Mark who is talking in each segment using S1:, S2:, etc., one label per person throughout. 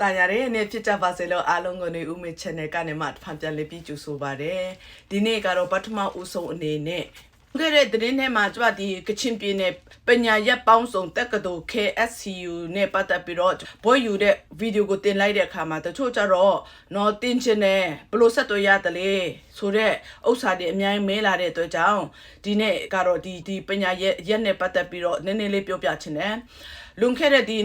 S1: တာရတယ်နေ့ဖြစ်ကြပါစေလို့အားလုံးကိုနေဦးမေ channel ကနေမှဖန်ပြန်လေးပြီးကြိုဆိုပါရယ်ဒီနေ့ကတော့ပထမဦးဆုံးအနေနဲ့ခဲ့တဲ့သတင်းထဲမှာကျမဒီကချင်ပြည်နယ်ပညာရပ်ပေါင်းစုံတက္ကသိုလ် KSCU နဲ့ပတ်သက်ပြီးတော့ဘွဲယူတဲ့ဗီဒီယိုကိုတင်လိုက်တဲ့အခါမှာတချို့ကျတော့နော်တင်ချင်တယ်ဘလို့ဆက်သွယ်ရတယ်လေ ဆိုတော့ဥစ္စာတွေအများကြီးမဲလာတဲ့အတွက်ကြောင့်ဒီနေ့ကတော့ဒီဒီပညာရပ်ရက်နဲ့ပတ်သက်ပြီးတော့နည်းနည်းလေးပြောပြချင်တယ်လွန်ခဲ့တဲ့ဒီ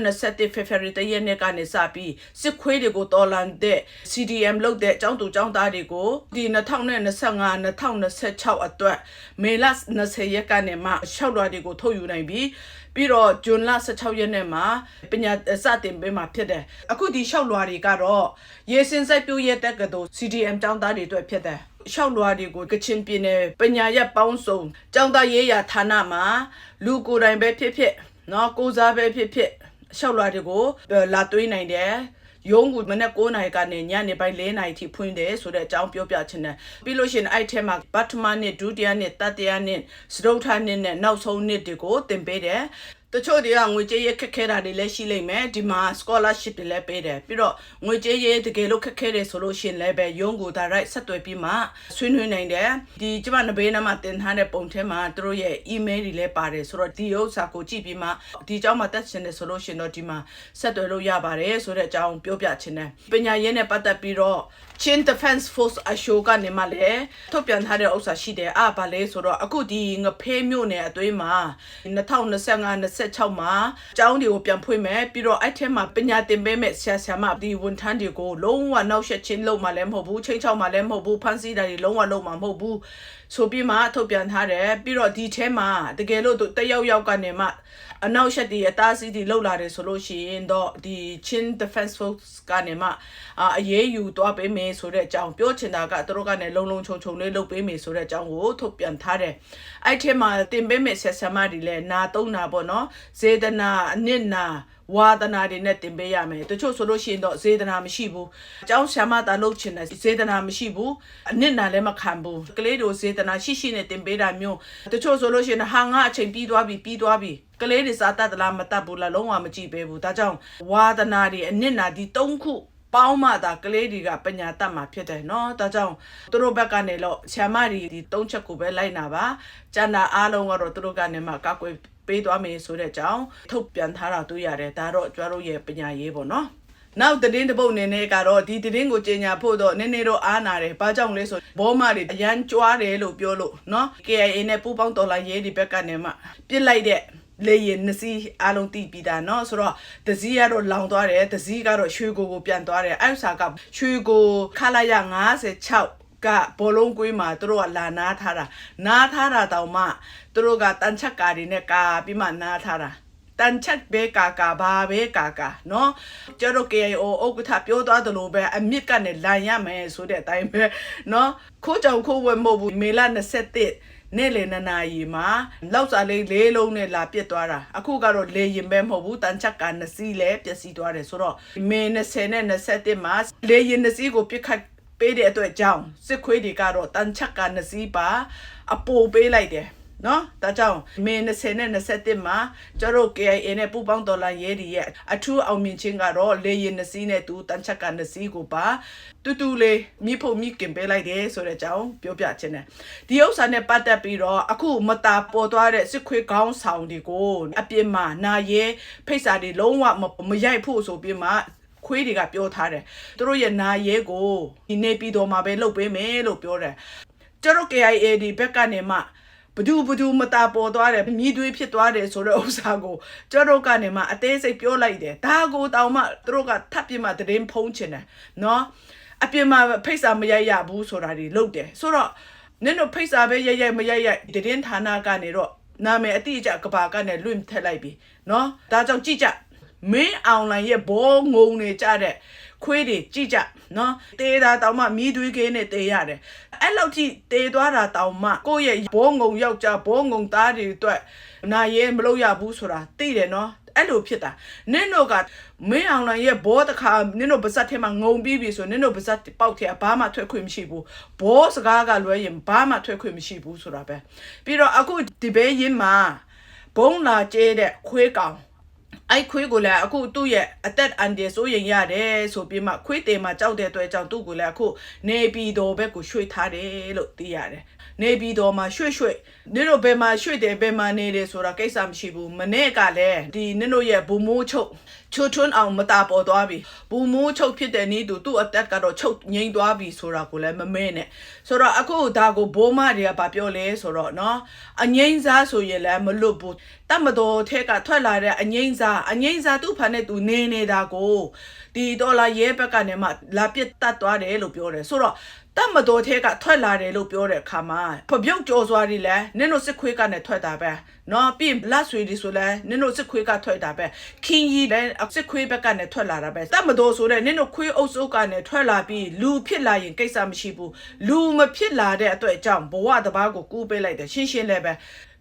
S1: 2021 February တရက်နေ့ကနေစပြီးစစ်ခွေးတွေကိုတော်လန်တဲ့ CDM လုပ်တဲ့အကြောင်းသူအကြောင်းသားတွေကိုဒီ2025 2026အတွက်မေလ20ရက်ကနေမှရှောက်လွှာတွေကိုထုတ်ယူနိုင်ပြီးပြီးတော့ဂျွန်လ16ရက်နေ့မှာပညာစတင်ပေးမှာဖြစ်တယ်အခုဒီရှောက်လွှာတွေကတော့ရေစင်စိုက်ပြိုးရဲတက်ကတော် CDM အကြောင်းသားတွေအတွက်ဖြစ်တယ်ရှောက်လွှာတွေကိုကချင်ပြည်နယ်ပညာရပ်ပေါင်းစုံကျောင်းသားရေးရာဌာနမှာလူကိုယ်တိုင်ပဲဖြစ်ဖြစ်နော်ကိုစားပဲဖြစ်ဖြစ်ရှောက်လွှာတွေကိုလာသွေးနိုင်တယ် ရုံးကူမနေ့9နာရီကနေညနေပိုင်း4နာရီထိဖွင့်တယ်ဆိုတဲ့အကြောင်းပြောပြချင်တယ်ပြီးလို့ရှိရင်အဲ့ထဲမှာပထမနှစ်ဒုတိယနှစ်တတိယနှစ်စတုထနှစ်နဲ့နောက်ဆုံးနှစ်တွေကိုသင်ပေးတယ် တချို့တွေကငွေကြေးရခက်ခဲတာတွေလည်းရှိလိမ့်မယ်ဒီမှာ scholarship တွေလည်းပေးတယ်ပြီးတော့ငွေကြေးရတကယ်လို့ခက်ခဲတယ်ဆိုလို့ရှိရင်လည်းပဲရုံးကို direct ဆက်သွယ်ပြီးမှဆွေးနွေးနိုင်တယ်ဒီကျမနဘေးနားမှာတင်ထားတဲ့ပုံထဲမှာသူတို့ရဲ့ email တွေလည်းပါတယ်ဆိုတော့ဒီဥစ္စာကိုကြည့်ပြီးမှဒီအကြောင်းမှာတက်ချင်တယ်ဆိုလို့ရှိရင်တော့ဒီမှာဆက်သွယ်လို့ရပါတယ်ဆိုတဲ့အကြောင်းပြောပြချင်တယ်ပညာရေးနဲ့ပတ်သက်ပြီးတော့ Chin Defense Force အရှိုးကနေမှလည်းထုတ်ပြန်ထားတဲ့ဥစ္စာရှိတယ်အားပါလဲဆိုတော့အခုဒီငဖေးမြို့နယ်အတွင်းမှာ2025-26မှာကျောင်းတွေကိုပြန်ဖွင့်မယ်ပြီးတော့အဲ့ထဲမှာပညာသင်ပေးမဲ့ဆရာဆရာမဒီဝန်ထမ်းတွေကိုလုံးဝနောက်ဆက်ချင်းလုံးမှလည်းမဟုတ်ဘူးချိန်ချောက်မှလည်းမဟုတ်ဘူးဖန်ဆီးတာတွေလုံးဝလုံးမှမဟုတ်ဘူး ဆိုပြီးမှထုတ်ပြန်ထားတယ်ပြီးတော့ဒီထဲမှာတကယ်လို့တယောက်ယောက်ကနေမှအနောက်ရှက်ဒီအသားစီးဒီလောက်လာတယ်ဆိုလို့ရှိရင်တော့ဒီ Chin Defense Force ကနေမှအရေးယူသွားပေးမယ်ဆိုတဲ့အကြောင်းပြောချင်တာကသူတို့ကနေလုံလုံခြုံခြုံလေးလုပ်ပေးမယ်ဆိုတဲ့အကြောင်းကိုထုတ်ပြန်ထားတယ်အဲ့ထဲမှာတင်ပေးမယ်ဆက်ဆံမတွေလည်းနာသုံးနာပေါ့နော်ဇေဒနာအနစ်နာ ဝါဒနာတွေနဲ့တင်ပေးရမယ်တချို့ဆိုလို့ရှိရင်တော့စေတနာမရှိဘူးအเจ้าဆ iam တာလုပ်ချင်တယ်စေတနာမရှိဘူးအနစ်နာလည်းမခံဘူးကလေးတို့စေတနာရှိရှိနဲ့တင်ပေးတာမျိုးတချို့ဆိုလို့ရှိရင်ဟာငါအချိန်ပြီးသွားပြီပြီးသွားပြီကလေးတွေစားတတ်သလားမတတ်ဘူးလားလုံးဝမကြည့်ပေးဘူးဒါကြောင့်ဝါဒနာတွေအနစ်နာဒီ၃ခု ပေါင်းမှသာကလေးတွေကပညာတတ်မှာဖြစ်တယ်เนาะဒါကြောင့်သူတို့ဘက်ကနေတော့ဆ iam တွေဒီ၃ချက်ကိုပဲလိုက်နာပါကျန်တာအားလုံးကတော့သူတို့ကနေမှကောက်ွယ်ပေးသွားမယ်ဆိုတဲ့အကြောင်းထုတ်ပြန်ထားတာတွေ့ရတယ်ဒါတော့ကျွားတို့ရဲ့ပညာရေးပေါ့နော်နောက်သတင်းတစ်ပုတ်နေနေကတော့ဒီသတင်းကိုကြေညာဖို့တော့နည်းနည်းတော့အားနာတယ်။ဘာကြောင့်လဲဆိုဘောမတွေအရန်ကြွားတယ်လို့ပြောလို့နော် KIA နဲ့ပူပေါင်းတော်လိုင်းရေးဒီဘက်ကနေမှပြစ်လိုက်တဲ့ လေရင်နစီအားလုံးတီးပြီးသားเนาะဆိုတော့တစည်းကတော့လောင်သွားတယ်တစည်းကတော့ရွှေကိုကိုပြန်သွားတယ်အဲ့ဥစားကရွှေကိုခလာရ56ကဘောလုံးကွေးမှာသူတို့ကလာနားထားတာနားထားတာတောင်မှသူတို့ကတန်ချက်ကာတွေနဲ့ကာပြီးမှနားထားတာ တန်ချက်ပဲကာကာဘာပဲကာကာနော်ကျတော့ KIO ဥက္ကဋ္ဌပြောသွားသလိုပဲအမြင့်ကနဲ့လန်ရမယ်ဆိုတဲ့အတိုင်းပဲနော်ခိုးကြောင်ခိုးဝဲမဟုတ်ဘူးမေလ27နေ့လေနနာရီမှာလောက်စားလေးလေးလုံးနဲ့လာပြစ်သွားတာအခုကတော့လေရင်ပဲမဟုတ်ဘူးတန်ချက်ကနစီလဲပျက်စီးသွားတယ်ဆိုတော့မေ20နဲ့27မှာလေရင်နစီကိုပြစ်ခတ်ပေးတဲ့အတွက်ကြောင့်စစ်ခွေးတွေကတော့တန်ချက်ကနစီပါအပိုပေးလိုက်တယ် နော်ဒါကြောင့်မေ20နဲ့21မှာကျတို့ KIA နဲ့ပူပေါင်းဒေါ်လာရဲဒီရဲ့အထူးအောင်မြင်ခြင်းကတော့လေရင်နစီနဲ့တူတန်ချက်ကနစီကိုပါတူတူလေးမိဖို့မိကင်ပေးလိုက်တယ်ဆိုတဲ့အကြောင်းပြောပြခြင်းတယ်ဒီဥစ္စာနဲ့ပတ်သက်ပြီးတော့အခုမတာပေါ်သွားတဲ့စစ်ခွေးကောင်းဆောင်တွေကိုအပြစ်မှာနာရဲဖိတ်စာတွေလုံးဝမရိုက်ဖို့ဆိုပြီးမှခွေးတွေကပြောထားတယ်သူတို့ရဲ့နာရဲကိုဒီနေပြီးတော့မှပဲလုပ်ပေးမယ်လို့ပြောတယ်ကျတို့ KIA ဒီဘက်ကနေမှဘ ဒူဘဒူမတာပေါ်သွားတယ်မြည်သွေးဖြစ်သွားတယ်ဆိုတဲ့ဥစ္စာကိုကျတို့ကနေမှအသေးစိတ်ပြောလိုက်တယ်ဒါကိုတောင်မှသူတို့ကထပ်ပြမှတရင်ဖုံးချင်တယ်နော်အပြင်မှာဖိတ်စာမရိုက်ရဘူးဆိုတာတွေလုပ်တယ်ဆိုတော့နင်တို့ဖိတ်စာပဲရိုက်ရိုက်မရိုက်ရိုက်တရင်ဌာနကနေတော့နာမည်အတိအကျကဘာကနေလွင့်ထက်လိုက်ပြီနော်ဒါကြောင့်ကြည့်ကြမင်းအွန်လိုင်းရဲ့ဘောငုံနေကြတဲ့ ခွေးတွေကြည့်ကြနော်တေးတာတောင်မှမြည်သွေးကင်းနဲ့တေးရတယ်အဲ့လောက်ထိတေးသွားတာတောင်မှကိုယ့်ရဲ့ဘောငုံယောက်ျားဘောငုံသားတွေအတွက်နာရဲမလုပ်ရဘူးဆိုတာသိတယ်နော်အဲ့လိုဖြစ်တာနင့်တို့ကမင်းအောင်လိုင်ရဲ့ဘောတခါနင့်တို့ပါဇက်ထဲမှာငုံပြီးပြီဆိုနင့်တို့ပါဇက်ပေါက်ထဲဘာမှထွက်ခွင့်မရှိဘူးဘောစကားကလွဲရင်ဘာမှထွက်ခွင့်မရှိဘူးဆိုတာပဲပြီးတော့အခုဒီဘေးရင်းမှာဘုံလာကျဲတဲ့ခွေးကောင် အဲ့ခွေးကိုလည်းအခုသူ့ရဲ့အသက်အန္တရာယ်ဆိုရင်ရတယ်ဆိုပြီးမှခွေးတေမှာကြောက်တဲ့အတွက်ကြောင့်သူ့ကိုလည်းအခုနေပြည်တော်ဘက်ကိုရွှေ့ထားတယ်လို့သိရတယ်နေပြည်တော်မှာရွှေ့ရွှေ့နင်တို့ဘယ်မှာရွှေ့တယ်ဘယ်မှာနေတယ်ဆိုတာကိစ္စမရှိဘူးမနေ့ကလည်းဒီနင်တို့ရဲ့ဘူမိုးချုပ် ချွတ်ထွန်းအောင်မတာပေါ်သွားပြီဘူမိုးချုပ်ဖြစ်တဲ့နေ့သူသူ့အသက်ကတော့ချုပ်ငိမ့်သွားပြီဆိုတာကိုလည်းမမဲနဲ့ဆိုတော့အခုဒါကိုဘိုးမတွေကဗာပြောလဲဆိုတော့เนาะအငိမ့်စားဆိုရင်လည်းမလွတ်ဘူးတတ်မတော်ထက်ကထွက်လာတဲ့အငိမ့်စားအငိမ့်စားသူ့ဖာနဲ့သူနေနေတာကိုဒီဒေါ်လာရဲဘက်ကနေမှလာပစ်တတ်သွားတယ်လို့ပြောတယ်ဆိုတော့တတ်မတော်ထဲကထွက်လာတယ်လို့ပြောတဲ့အခါမှာဖပြုတ်ကြော်စွာတွေလည်းနင်တို့စစ်ခွေးကနေထွက်တာပဲနော်ပြီးရင်ဘလတ်ဆွေတွေဆိုလည်းနင်တို့စစ်ခွေးကထွက်တာပဲခင်းကြီးလည်း စစ်ခွေးဘက်ကနေထွက်လာတာပဲတတ်မတော်ဆိုတဲ့နင်တို့ခွေးအုပ်စုကနေထွက်လာပြီးလူဖြစ်လာရင်ကိစ္စမရှိဘူးလူမဖြစ်လာတဲ့အတွက်အကြောင်းဘဝတစ်ပါးကိုကူးပေးလိုက်တယ်ရှင်းရှင်းလည်းပဲ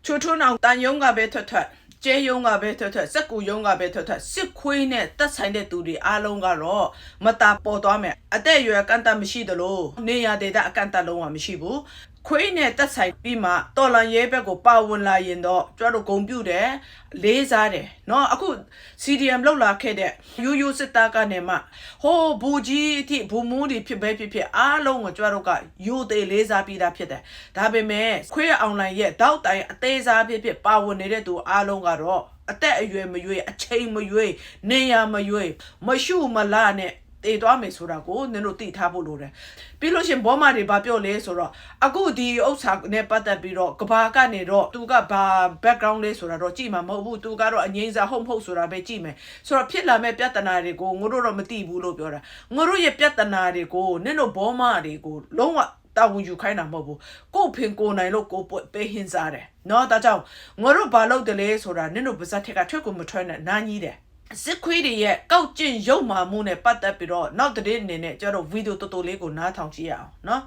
S1: ချွတ်ထွန်းအောင်တန်ယုံကပဲထွက်ထွက်ကျဲယုံကပဲထွက်ထွက်စက်ကူယုံကပဲထွက်ထွက်စစ်ခွေးနဲ့တက်ဆိုင်တဲ့သူတွေအားလုံးကတော့မတာပေါ်သွားမယ်အသက်အရွယ်အကန့်အသတ်မရှိသလိုနေရတဲ့တဲ့အကန့်အသတ်လုံးဝမရှိဘူး ခွေးနဲ့တက်ဆိုင်ပြီးမှတော်လန်ရဲဘက်ကိုပါဝင်လာရင်တော့ကျွတ်တို့ဂုံပြူတယ်လေးစားတယ်เนาะအခု CDM လောက်လာခဲ့တဲ့ယူယူစစ်သားကနေမှဟိုးဘူကြီးအထိဘူမူးတွေဖြစ်ပဲဖြစ်ဖြစ်အားလုံးကိုကျွတ်တို့ကယူသေးလေးစားပြီးသားဖြစ်တယ်ဒါပေမဲ့ခွေးအွန်လိုင်းရဲ့တောက်တိုင်အသေးစားဖြစ်ဖြစ်ပါဝင်နေတဲ့သူအားလုံးကတော့အသက်အရွယ်မရွေးအချိန်မရွေးနေရမရွေးမရှုမလာနဲ့ တည်သွားမယ်ဆိုတာကိုနင်တို့သိထားဖို့လိုတယ်ပြီးလို့ရှရင်ဘောမတွေဘာပြောလဲဆိုတော့အခုဒီဥစ္စာနဲ့ပတ်သက်ပြီးတော့ကဘာကနေတော့သူကဘာ background လဲဆိုတာတော့ကြည့်မှာမဟုတ်ဘူးသူကတော့အငိမ့်စာဟုတ်မဟုတ်ဆိုတာပဲကြည့်မယ်ဆိုတော့ဖြစ်လာမဲ့ပြဿနာတွေကိုငါတို့တော့မသိဘူးလို့ပြောတာငါတို့ရဲ့ပြဿနာတွေကိုနင်တို့ဘောမတွေကိုလုံးဝတာဝန်ယူခိုင်းတာမဟုတ်ဘူးကို့ဖင်ကိုနိုင်လို့ကိုပွက်ပေးဟင်းစားတယ်เนาะဒါကြောင့်ငါတို့ဘာလုပ်တယ်လဲဆိုတာနင်တို့ပါဇက်ထက်ကထွက်ကိုမထွက်နဲ့နားကြီးတယ် စစ်ခွေးတွေရဲ့ကောက်ကျင့်ရုပ်မာမှုနဲ့ပတ်သက်ပြီးတော့နောက်တဲ့အနေနဲ့ကျတော့ဗီဒီယိုတော်တော်လေးကိုနားထောင်ကြည့်ရအောင်နော်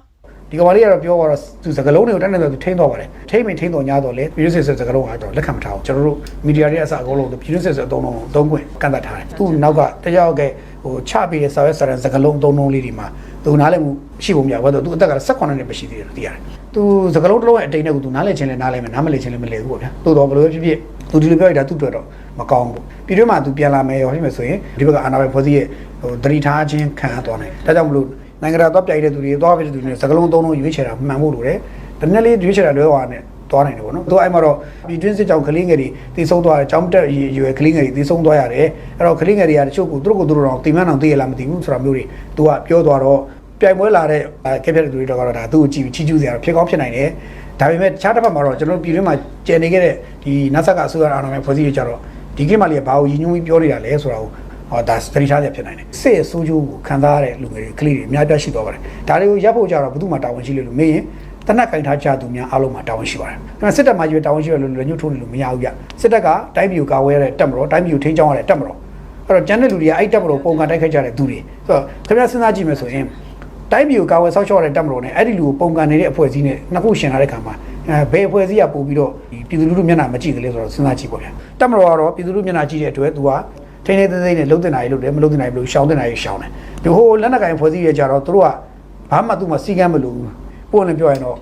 S2: ဒီကောင်လေးကတော့ပြောတော့သူစကလုံးတွေကိုတက်နေတယ်သူထိန်းတော့ပါတယ်ထိမ့်မင်းထိန်းတော့ညာတော့လေပြည်စစ်စစ်စကလုံးကတော့လက်ခံမထားဘူးကျွန်တော်တို့မီဒီယာတွေအစအကုန်လုံးပြည်စစ်စစ်အသုံးလုံးသုံးခွင့်ကန့်သတ်ထားတယ်သူနောက်ကတယောက်ကဟိုချပေးတဲ့စာရွက်စာတမ်းစကလုံးသုံးလုံးလေးတွေမှာသူနားလည်မှုရှိပုံပြဘာလို့သူအသက်က18နှစ်ပဲရှိသေးတယ်လို့သိရတယ်သူစကလုံးတစ်လုံးရဲ့အတိတ်နဲ့ကိုသူနားလည်ခြင်းလဲနားလည်မယ်နားမလည်ခြင်းလဲမလည်ဘူးပေါ့ဗျာတိုးတော့ဘယ်လိုဖြစ်ဖြစ်သူဒီလိုပြောရတာသူ့အတွက်တော့ မကောင်းဘူးပြည်တွင်းမှာသူပြန်လာမယ်ရောဖြစ်မယ်ဆိုရင်ဒီဘက်ကအာဏာပိုင်ဖွဲ့စည်းရဲ့ဟိုတတိထားခြင်းခံရသွားတယ်ဒါကြောင့်မလို့နိုင်ငံတော်တော့ပြိုင်တဲ့သူတွေသွားပြတဲ့သူတွေစကလုံးသုံးလုံးရွေးချယ်တာမှန်ဖို့လိုတယ်။တနည်းလေးရွေးချယ်တာလွဲသွားတယ်သွားနိုင်တယ်ပေါ့နော်။သူအဲ့မှာတော့ပြည်တွင်းစစ်ကြောင်ကလေးငယ်တွေတည်ဆုံးသွားတယ်။ကြောင်းတက်ရွယ်ကလေးငယ်တွေတည်ဆုံးသွားရတယ်။အဲ့တော့ကလေးငယ်တွေကတချို့ကိုသူတို့ကိုသူတို့တော့တိမန်းအောင်သိရလားမသိဘူးဆိုတာမျိုးတွေသူကပြောသွားတော့ပြိုင်ပွဲလာတဲ့ကက်ပြက်သူတွေတော့ကတော့ဒါသူ့ကိုကြည့်ချီးကျူးစရာဖြစ်ကောင်းဖြစ်နိုင်တယ်။ဒါပေမဲ့တခြားတစ်ဖက်မှာတော့ကျွန်တော်တို့ပြည်တွင်းမှာကျန်နေခဲ့တဲ့ဒီနတ်ဆက်ကဆိုရအာဏာပိုင်ဖွဲ့စည်းရေးကြတော့ ဒီကိစ္စမှလည်းဘာကိုရည်ညွှန်းပြီးပြောနေတာလဲဆိုတာကိုဟောဒါစတရီထားရဖြစ်နိုင်တယ်စစ်ရဲ့ဆိုးကျိုးကိုခံစားရတဲ့လူငယ်တွေကလေးတွေအများပြားရှိသွားပါတယ်ဒါတွေကိုရပ်ဖို့ကြတော့ဘယ်သူမှတာဝန်ရှိလို့လို့မေးရင်တနက်ကင်ထားကြသူများအားလုံးမှာတာဝန်ရှိပါတယ်ဒါပေမဲ့စစ်တပ်မှာရွေးတာဝန်ရှိရလို့လည်းညှို့ထိုးနေလို့မရဘူးကြစစ်တပ်ကတိုင်းပြည်ကိုကာဝဲရတဲ့တပ်မတော်တိုင်းပြည်ကိုထိန်းချောင်းရတဲ့တပ်မတော်အဲ့တော့ကျန်တဲ့လူတွေကအဲ့တပ်မတော်ပုံကန်တိုက်ခိုက်ကြတဲ့သူတွေဆိုတော့ခင်ဗျားစဉ်းစားကြည့်မယ်ဆိုရင်တိုင်းပြည်ကိုကာဝယ်ဆောက်ရှောက်ရတဲ့တပ်မတော်နဲ့အဲ့ဒီလူကိုပုံကန်နေတဲ့အဖွဲ့အစည်းနဲ့နှစ်ခုရှင်လာတဲ့ခါမှာအဲ ဘယ်အဖွဲ့အစည်းကပို့ပြီးတော့ဒီပြည်သူလူထုမျက်နှာမကြည့်ကလေးဆိုတော့စဉ်းစားကြည့်ပေါ့ဗျာတပ်မတော်ကတော့ပြည်သူလူထုမျက်နှာကြည့်တဲ့အတွက်သူကထိန်းထိန်းသိမ်းသိမ်းနဲ့လုံးတင်တာကြီးလုပ်တယ်မလုံးတင်တာကြီးမလို့ရှောင်းတင်တာကြီးရှောင်းတယ်ဒီဟိုလက်နက်ကင်ဖွဲ့စည်းရကြတော့သူတို့ကဘာမှသူ့မှာစီကမ်းမလို့ပို့နေပြောရင်တော့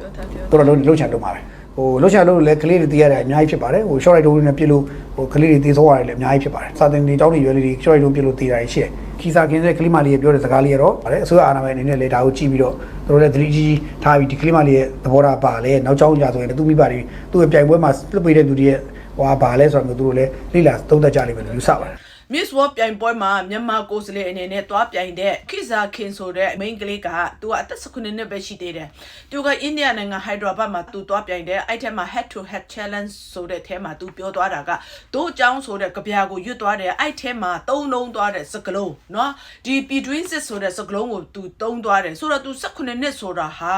S2: သူတို့လုံးလုံးချင်လုံးပါပဲ ဟိုလုံးချင်လုံးလည်းကလေးတွေတည်ရတဲ့အများကြီးဖြစ်ပါတယ်ဟို short right တို့နဲ့ပြလို့ဟိုကလေးတွေတည်ဆုံးရတယ်လည်းအများကြီးဖြစ်ပါတယ်စာတင်တွေတောင်းတွေရွယ်လေးတွေ short right တို့ပြလို့တည်တာရှိတယ်ခီစာခင်းတဲ့ကလေးမလေးပြောတဲ့စကားလေးရတော့ဗါလေအစိုးရအာဏာပိုင်အနေနဲ့လည်းဒါကိုကြည့်ပြီးတော့သူတို့လည်းသတိကြီးထားပြီးဒီကလေးမလေးရဲ့သဘောထားပါလေနောက်ကြောင်းကြဆိုရင်သူမိပါတွေသူ့ရဲ့ပြိုင်ပွဲမှာလွတ်ပေးတဲ့သူတွေရဲ့ဟိုဟာပါလဲဆိုတာမျိုးသူတို့လည်းလိလာသုံးသပ်ကြလိမ့်မယ်လို့ယူဆပါတယ်
S1: Miss World ပြိုင်ပွဲမှာမြန်မာကိုယ်စားလှယ်အနေနဲ့တွားပြိုင်တဲ့ခိဇာခင်ဆိုတဲ့ main ကလေးကသူကအသက်19နှစ်ပဲရှိသေးတယ်။သူကအိန္ဒိယနိုင်ငံဟိုက်ဒရာဘတ်မှာသူတွားပြိုင်တဲ့အဲ့ထက်မှာ head to head challenge ဆိုတဲ့အဲမှာသူပြောသွားတာကတို့အကြောင်းဆိုတဲ့ကြပြာကိုရွတ်သွားတယ်အဲ့ထဲမှာသုံးလုံးသွားတဲ့စကလုံးเนาะဒီပြည်တွင်းစစ်ဆိုတဲ့စကလုံးကိုသူသုံးသွားတယ်ဆိုတော့သူ19နှစ်ဆိုတာဟာ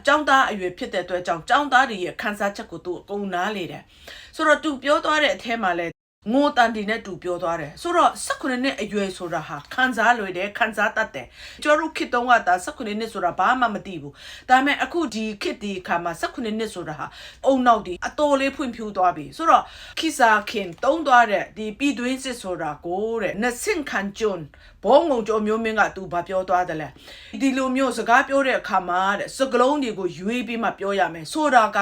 S1: အကြောင်းသားအရွယ်ဖြစ်တဲ့အတွက်ကြောင့်ကျောင်းသားတွေရဲ့ခန်းစားချက်ကိုသူအကုန်နားလေတယ်ဆိုတော့သူပြောသွားတဲ့အထဲမှာလဲ ငိုတန်တီနဲ့တူပြောသွားတယ်ဆိုတော့18နှစ်အရွယ်ဆိုတာဟာခံစားလွယ်တယ်ခံစားတတ်တယ်ကျွန်တော်တို့ခေတ်တုန်းကဒါ18နှစ်ဆိုတာဘာမှမသိဘူးဒါပေမဲ့အခုဒီခေတ်ဒီအခါမှာ18နှစ်ဆိုတာဟာအုံနောက်ဒီအတော်လေးဖွံ့ဖြိုးသွားပြီဆိုတော့ခိစာခင်တုံးသွားတဲ့ဒီပြည်တွင်းစစ်ဆိုတာကိုတဲ့နဆင့်ခံကျွန်း ဘောငုံကြောမျိုးမင်းကသူဘာပြောသွားတယ်လဲဒီလိုမျိုးစကားပြောတဲ့အခါမှာတဲ့စကလုံးတွေကိုရွေးပြီးမှပြောရမယ်ဆိုတာက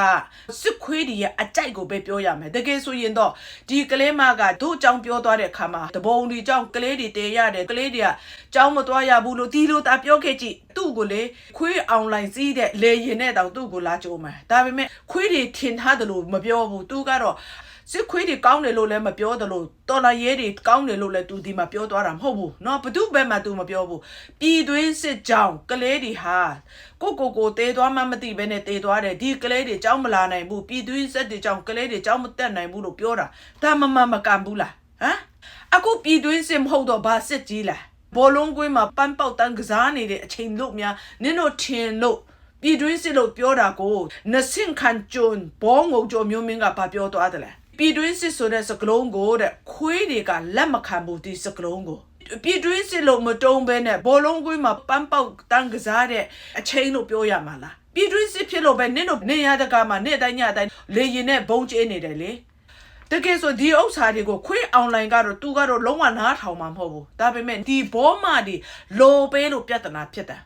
S1: စစ်ခွေးတွေရဲ့အကြိုက်ကိုပဲပြောရမယ်တကယ်ဆိုရင်တော့ဒီကလေးမကတို့အကြောင်းပြောသွားတဲ့အခါမှာတဘုံဒီအကြောင်းကလေးတွေတေရတယ်ကလေးတွေကကြောင်းမသွားရဘူးလို့ဒီလိုတာပြောခဲ့ကြည့်သူ့ကိုလေခွေးအွန်လိုင်းစီးတဲ့လေရင်နဲ့တောင်သူ့ကိုလာကြိုးမယ်ဒါပေမဲ့ခွေးတွေထင်ထားတယ်လို့မပြောဘူးသူကတော့ စစ်ခွေးတွေကောင်းတယ်လို့လည်းမပြောတယ်လို့တော်လာရဲတွေကောင်းတယ်လို့လည်းသူဒီမှာပြောသွားတာမဟုတ်ဘူးเนาะဘသူ့ဘက်မှာသူမပြောဘူးပြည်တွင်းစစ်ကြောင်းကလေးတွေဟာကိုကိုကိုတေးသွားမှမသိဘဲနဲ့တေးသွားတယ်ဒီကလေးတွေကြောင်းမလာနိုင်ဘူးပြည်တွင်းစစ်တွေကြောင်းကလေးတွေကြောင်းမတက်နိုင်ဘူးလို့ပြောတာဒါမမမကန်ဘူးလားဟမ်အခုပြည်တွင်းစစ်မဟုတ်တော့ဘာစစ်ကြီးလားဘောလုံးကွင်းမှာပန်းပေါက်တန်းကစားနေတဲ့အချိန်လို့များနင်တို့ထင်လို့ ပြည်တွင်းစစ်လို့ပြောတာကိုနစင်ခန်ကျွန်းဘောငုံကြိုမျိုးမင်းကဘာပြောသွားတယ်လဲ ပြည်တွင်းစစ်ဆိုတဲ့စကလုံးကိုတဲ့ခွေးတွေကလက်မခံဘူးဒီစကလုံးကိုပြည်တွင်းစစ်လို့မတုံးဘဲနဲ့ဘောလုံးကွင်းမှာပန်းပေါက်တန်းကစားတဲ့အချိန်လို့ပြောရမှာလားပြည်တွင်းစစ်ဖြစ်လို့ပဲနင့်တို့နေရတကာမှာနေ့တိုင်းညတိုင်းလေရင်နဲ့ဘုံကျဲနေတယ်လေတကယ်ဆိုဒီဥစ္စာတွေကိုခွေးအွန်လိုင်းကတော့သူကတော့လုံးဝနားထောင်မှာမဟုတ်ဘူးဒါပေမဲ့ဒီဘောမဒီလိုပေးလို့ပြဿနာဖြစ်တာ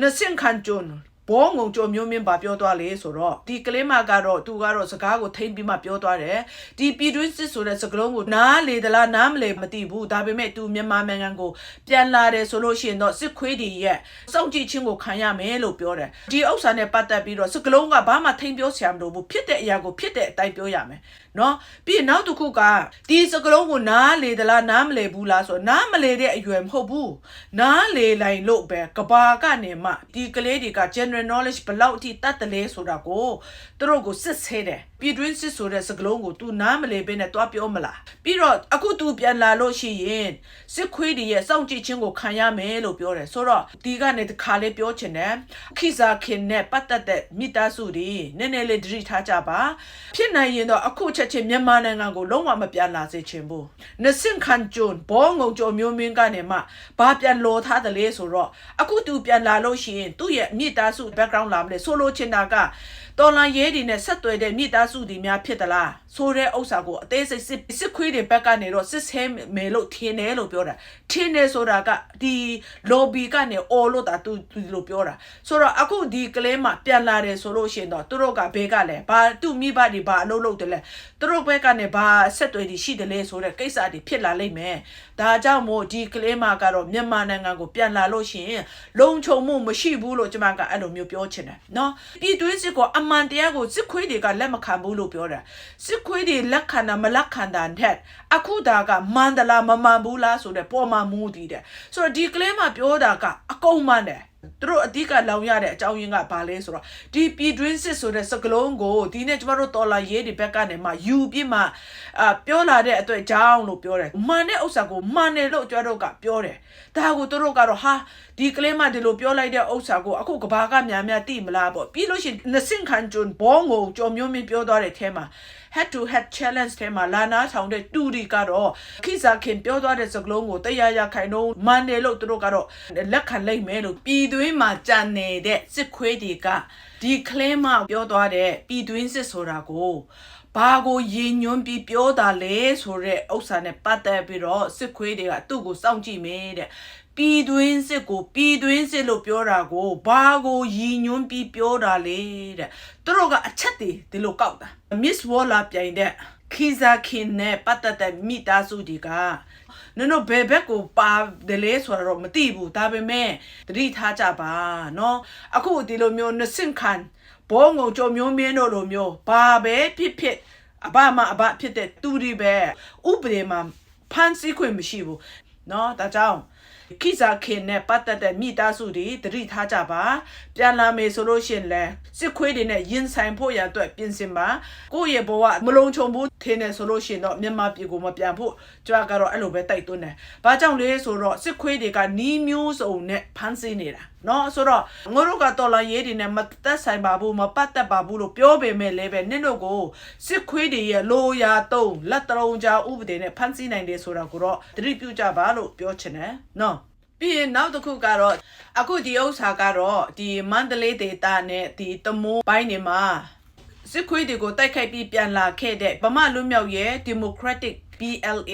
S1: နစင်ခန်ကျွန်း ဘောငုံကြုံမျိုးမင်းပါပြောသွားလေဆိုတော့ဒီကလေးမကတော့သူကတော့စကားကိုထိမ့်ပြီးမှပြောသွားတယ်ဒီပြည်တွင်းစစ်ဆိုတဲ့စကလုံးကိုနားလေသလားနားမလေမသိဘူးဒါပေမဲ့သူမြန်မာနိုင်ငံကိုပြန်လာတယ်ဆိုလို့ရှိရင်တော့စစ်ခွေးတွေရဲ့စောင့်ကြည့်ခြင်းကိုခံရမယ်လို့ပြောတယ်ဒီဥစ္စာနဲ့ပတ်သက်ပြီးတော့စကလုံးကဘာမှထိမ့်ပြောစရာမလိုဘူးဖြစ်တဲ့အရာကိုဖြစ်တဲ့အတိုင်းပြောရမယ်နော်ပြီးရင်နောက်တစ်ခုကဒီစကလုံးကိုနားလေသလားနားမလေဘူးလားဆိုတော့နားမလေတဲ့အရွယ်မဟုတ်ဘူးနားလေလိုက်လို့ပဲကဘာကနေမှဒီကလေးတွေက general knowledge ဘယ်လောက်အထိတတ်တယ်လဲဆိုတာကို သူတို့ကိုစစ်ဆေးတယ်ပြည်တွင်းစစ်ဆိုတဲ့စကလုံးကို तू နားမလေဘဲနဲ့တွားပြောမလားပြီးတော့အခု तू ပြန်လာလို့ရှိရင်စစ်ခွေးတွေရဲ့စောင့်ကြည့်ခြင်းကိုခံရမယ်လို့ပြောတယ်ဆိုတော့ဒီကနေတခါလေးပြောချင်တယ်ခိစားခင်နဲ့ပတ်သက်တဲ့မိသားစုတွေနည်းနည်းလေးတတိထားကြပါဖြစ်နိုင်ရင်တော့အခုချက်ချင်းမြန်မာနိုင်ငံကိုလုံးဝမပြန်လာစေချင်ဘူးနစင်ခန်ကျွန်းဘောငုံကြုံမျိုးမင်းကနေမှဘာပြန်လောထားတယ်လဲဆိုတော့အခု तू ပြန်လာလို့ရှိရင်သူ့ရဲ့မိသားစု background လာမလဲဆိုလိုချင်တာက တော်လန်ရဲတွေနဲ့ဆက်သွယ်တဲ့မိသားစုတွေများဖြစ်သလားဆိုတဲ့ဥစ္စာကိုအသေးစိတ်စစ်စစ်ခွေးတွေဘက်ကနေတော့စစ်ဆဲမယ်လို့ထင်တယ်လို့ပြောတာထင်တယ်ဆိုတာကဒီ lobby ကနေအော်လို့တာသူသူလို့ပြောတာဆိုတော့အခုဒီကလေးမှပြန်လာတယ်ဆိုလို့ရှိရင်တော့သူတို့ကဘေးကလည်းဘာသူ့မိဘတွေဘာအလုပ်လုပ်တယ်လဲသူတို့ဘက်ကနေဘာဆက်သွယ်တွေရှိတယ်လဲဆိုတဲ့ကိစ္စတွေဖြစ်လာလိမ့်မယ်ဒါကြောင့်မို့ဒီကလေးမကတော့မြန်မာနိုင်ငံကိုပြန်လာလို့ရှိရင်လုံခြုံမှုမရှိဘူးလို့ကျွန်မကအဲ့လိုမျိုးပြောချင်တယ်နော်ပြည်တွင်းစစ်ကိုအမှန်တရားကိုစစ်ခွေးတွေကလက်မခံဘူးလို့ပြောတာစစ်ခွေးတွေလက်ခံတာမလက်ခံတာတဲ့အခုဒါကမန္တလာမမှန်ဘူးလားဆိုတဲ့ပေါ်မှာမူတည်တယ်ဆိုတော့ဒီကလေးမပြောတာကအကုန်မှန်တယ် သူတို့အဓိကလောင်ရတဲ့အကြောင်းရင်းကဘာလဲဆိုတော့ဒီပြည်တွင်းစစ်ဆိုတဲ့စကလုံးကိုဒီနေ့ကျမတို့တော်လာရေးဒီဘက်ကနေမှယူပြမှအာပြောလာတဲ့အတွက်ကြောင်းလို့ပြောတယ်မှန်တဲ့ဥစ္စာကိုမှန်တယ်လို့ကျမတို့ကပြောတယ်ဒါကိုသူတို့ကတော့ဟာဒီကလေးမဒီလိုပြောလိုက်တဲ့ဥစ္စာကိုအခုကဘာကများများတိမလားပေါ့ပြီးလို့ရှိရင်နစင်ခန်ကျွန်းဘောငုံကြော်မျိုးမင်းပြောသွားတဲ့အဲမှာ head to head challenge ထဲမှာလာနာဆောင်တဲ့တူဒီကတော့ခိစားခင်ပြောသွားတဲ့စကလုံးကိုတရားရခိုင်တော့မန်တယ်လို့သူတို့ကတော့လက်ခံလိုက်မယ်လို့ပြည်တွင်းမှာကြံနေတဲ့စစ်ခွေးတွေကဒီကလင်းမပြောသွားတဲ့ပြည်တွင်းစစ်ဆိုတာကိုဘာကိုရင်ညွန်းပြီးပြောတာလဲဆိုတဲ့ဥစ္စာနဲ့ပတ်သက်ပြီးတော့စစ်ခွေးတွေကသူ့ကိုစောင့်ကြည့်မယ်တဲ့ ပြည်တွင်းစစ်ကိုပြည်တွင်းစစ်လို့ပြောတာကိုဘာကိုရည်ညွှန်းပြီးပြောတာလဲတဲ့သူတို့ကအချက်တွေဒီလိုကောက်တာ Miss Waller ပြိုင်တဲ့ခီဇာခင်နဲ့ပတ်သက်တဲ့မိသားစုတွေကနင်တို့ဘယ်ဘက်ကိုပါတယ်လဲဆိုတော့မသိဘူးဒါပေမဲ့တတိထားကြပါเนาะအခုဒီလိုမျိုးနစင်ခန်ဘောငုံကြုံမျိုးမင်းတို့လိုမျိုးဘာပဲဖြစ်ဖြစ်အဘမအဘဖြစ်တဲ့သူတွေပဲဥပဒေမှာဖန်ဆီးခွင့်မရှိဘူးเนาะဒါကြောင့် ခိစားခင်နဲ့ပတ်သက်တဲ့မိသားစုတွေတတိထားကြပါပြန်လာမယ်ဆိုလို့ရှရင်လဲစစ်ခွေးတွေနဲ့ရင်ဆိုင်ဖို့ရအတွက်ပြင်ဆင်ပါကိုယ့်ရဲ့ဘဝမလုံးချုံဘူးထင်းနေဆိုလို့ရှရင်တော့မြန်မာပြည်ကိုမပြန်ဖို့ကြွားကတော့အဲ့လိုပဲတိုက်တွန်းတယ်ဘာကြောင့်လဲဆိုတော့စစ်ခွေးတွေကနီးမျိုးစုံနဲ့ဖမ်းဆီးနေတာနော်ဆိုတော့ငါတို့ကတော့လာရေးတွေနဲ့မသက်ဆိုင်ပါဘူးမပတ်သက်ပါဘူးလို့ပြောပေမဲ့လည်းပဲနင့်တို့ကိုစစ်ခွေးတွေရဲ့လိုရာတုံးလက်တလုံးကြားဥပဒေနဲ့ဖမ်းဆီးနိုင်တယ်ဆိုတာကိုတော့သတိပြုကြပါလို့ပြောချင်တယ်နော်ပြီးရင်နောက်တစ်ခုကတော့အခုဒီဥစ္စာကတော့ဒီမန္တလေးဒေတာနဲ့ဒီတမိုးပိုင်းနေမှာစစ်ခွေးတွေကိုတိုက်ခိုက်ပြီးပြန်လာခဲ့တဲ့ဗမာလူမျိုးရဲ့ Democratic PLA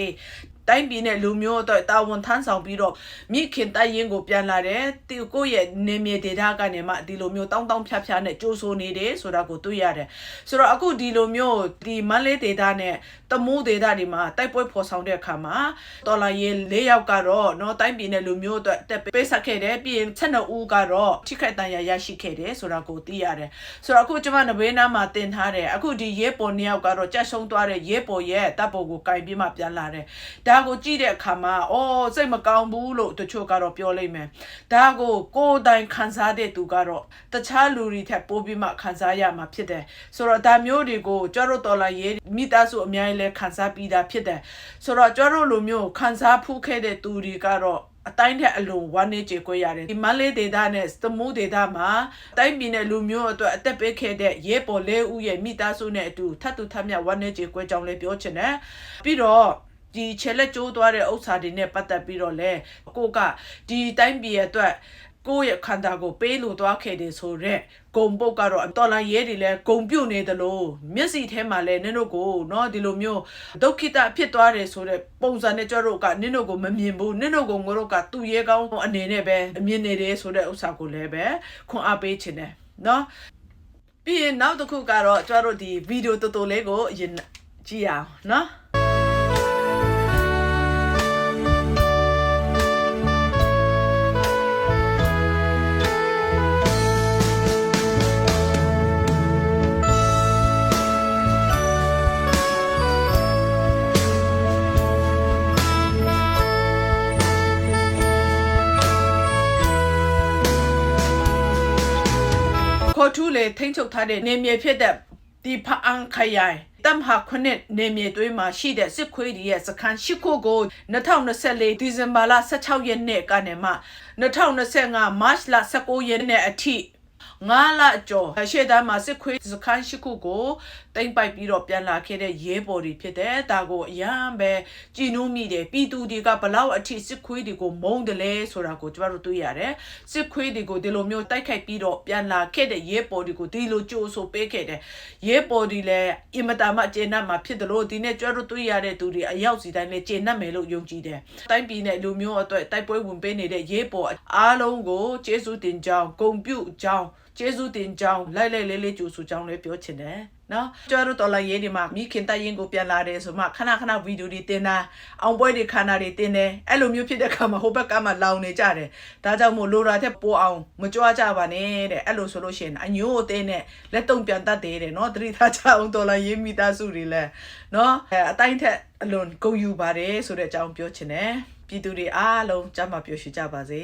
S1: တိုင်းပြည်နဲ့လူမျိုးအတွက်တာဝန်ထမ်းဆောင်ပြီးတော့မိခင်တိုက်ရင်ကိုပြန်လာတယ်တီကိုယ့်ရဲ့နေမြေဒေတာကနေမှဒီလိုမျိုးတောင်းတောင်းဖြားဖြားနဲ့ကြိုးဆိုနေတယ်ဆိုတာကိုတွေ့ရတယ်ဆိုတော့အခုဒီလိုမျိုးဒီမန်းလေးဒေတာနဲ့တမိုးဒေတာဒီမှာတိုက်ပွဲဖော်ဆောင်တဲ့အခါမှာတော်လာရေး၄ယောက်ကတော့เนาะတိုင်းပြည်နဲ့လူမျိုးအတွက်တက်ပေးဆက်ခဲ့တယ်ပြီးရင်12ဦးကတော့ထိခိုက်ဒဏ်ရာရရှိခဲ့တယ်ဆိုတာကိုသိရတယ်ဆိုတော့အခုကျွန်မနဘေးနားမှာတင်ထားတယ်အခုဒီရဲပေါ်နှစ်ယောက်ကတော့ကြက်ဆုံးသွားတဲ့ရဲပေါ်ရဲ့တပ်ပေါ်ကိုကင်ပြီးမှပြန်လာတယ်ဒါ ါကိုကြည့်တဲ့အခါမှာအော်စိတ်မကောင်းဘူးလို့တချို့ကတော့ပြောလိုက်မယ်ဒါကိုကိုယ်တိုင်ခံစားတဲ့သူကတော့တခြားလူတွေထက်ပိုပြီးမှခံစားရမှာဖြစ်တယ်ဆိုတော့ဒါမျိုးတွေကိုကြွားတို့တော်လာရေးမိသားစုအများကြီးလဲခံစားပြီးသားဖြစ်တယ်ဆိုတော့ကြွားတို့လိုမျိုးခံစားဖူးခဲ့တဲ့သူတွေကတော့အတိုင်းတဲ့အလုံးဝမ်းနေကြွေရတယ်ဒီမန်လေးဒေတာနဲ့စတမူဒေတာမှာတိုင်းပြည်နဲ့လူမျိုးအတွက်အသက်ပေးခဲ့တဲ့ရဲပေါ်လဲဦးရဲ့မိသားစုနဲ့အတူထပ်တူထပ်မြတ်ဝမ်းနေကြွေကြောင်းလဲပြောချင်တယ်ပြီးတော့ ဒီချဲလက်ကျိုးသွားတဲ့ဥစ္စာတွေနဲ့ပတ်သက်ပြီးတော့လဲကိုကဒီတိုင်းပြည်ရဲ့အတွက်ကိုယ့်ရဲ့ခန္ဓာကိုပေးလို့သွားခဲ့တယ်ဆိုတော့ဂုံပုတ်ကတော့တော်လာရဲတွေလဲဂုံပြုတ်နေတယ်လို့မျက်စိထဲမှာလဲနင်တို့ကိုเนาะဒီလိုမျိုးဒုက္ခိတဖြစ်သွားတယ်ဆိုတော့ပုံစံနဲ့ကြတော့ကနင်တို့ကိုမမြင်ဘူးနင်တို့ကိုငါတို့ကသူ့ရဲကောင်းအနေနဲ့ပဲမြင်နေတယ်ဆိုတဲ့ဥစ္စာကိုလည်းပဲခွန်အားပေးခြင်းတယ်เนาะပြီးရင်နောက်တစ်ခုကတော့ကျတို့ဒီဗီဒီယိုတော်တော်လေးကိုအရင်ကြည့်အောင်เนาะ ခေါ်ထူးလေထိမ့်ချုပ်ထားတဲ့နေမြေဖြစ်တဲ့ဒီဖအန်ခရိုင်တမ်ဟာခုနှစ်နေမြေတွေမှာရှိတဲ့စစ်ခွေးတွေရဲ့စခန်းရှိခုကို2024ဒီဇင်ဘာလ16ရက်နေ့ကနေမှ2025မတ်လ19ရက်နေ့အထိငါးလအကျော်ရှေ့တန်းမှာစစ်ခွေးစခန်းရှိခုကို တိမ့်ပိုက်ပြီးတော့ပြန်လာခဲ့တဲ့ရဲဘော်တွေဖြစ်တယ်ဒါကိုအရန်ပဲကြည်နူးမိတယ်ပြည်သူတွေကဘလောက်အထိစစ်ခွေးတွေကိုမုန်းတယ်လဲဆိုတာကိုကျမတို့တွေ့ရတယ်စစ်ခွေးတွေကိုဒီလိုမျိုးတိုက်ခိုက်ပြီးတော့ပြန်လာခဲ့တဲ့ရဲဘော်တွေကိုဒီလိုကြိုးဆိုပေးခဲ့တယ်ရဲဘော်တွေလည်းအင်မတာမှကျေနပ်မှာဖြစ်တယ်လို့ဒီနေ့ကျမတို့တွေ့ရတဲ့သူတွေအရောက်စီတိုင်းလည်းကျေနပ်မယ်လို့ယုံကြည်တယ်တိုင်းပြည်နဲ့လူမျိုးအတွက်တိုက်ပွဲဝင်ပေးနေတဲ့ရဲဘော်အားလုံးကိုကျေးဇူးတင်ကြောင်းဂုဏ်ပြုကြောင်းကျေးဇူးတင်ကြောင်းလိုက်လိုက်လေးလေးကြိုဆိုကြောင်းလည်းပြောချင်တယ်နော်ကျတို့တော်လိုက်ရေးဒီမှာမိခင်တိုက်ရင်ကိုပြန်လာတယ်ဆိုမှခဏခဏဗီဒီယိုတွေတင်တာအောင်ပွဲတွေခန္ဓာတွေတင်တယ်အဲ့လိုမျိုးဖြစ်တဲ့ခါမှာဟိုဘက်ကမှလောင်နေကြတယ်ဒါကြောင့်မို့လိုရာတဲ့ပိုအောင်မကြွားကြပါနဲ့တဲ့အဲ့လိုဆိုလို့ရှိရင်အညို့အသေးနဲ့လက်တုံပြန်တတ်တယ်တဲ့နော်သတိထားကြအောင်တော်လိုက်ရေးမိသားစုတွေလည်းနော်အဲအတိုင်းထက်အလွန်ဂုဏ်ယူပါတယ်ဆိုတဲ့အကြောင်းပြောချင်တယ်ပြည်သူတွေအားလုံးကြမ်းမပျော်ရွှင်ကြပါစေ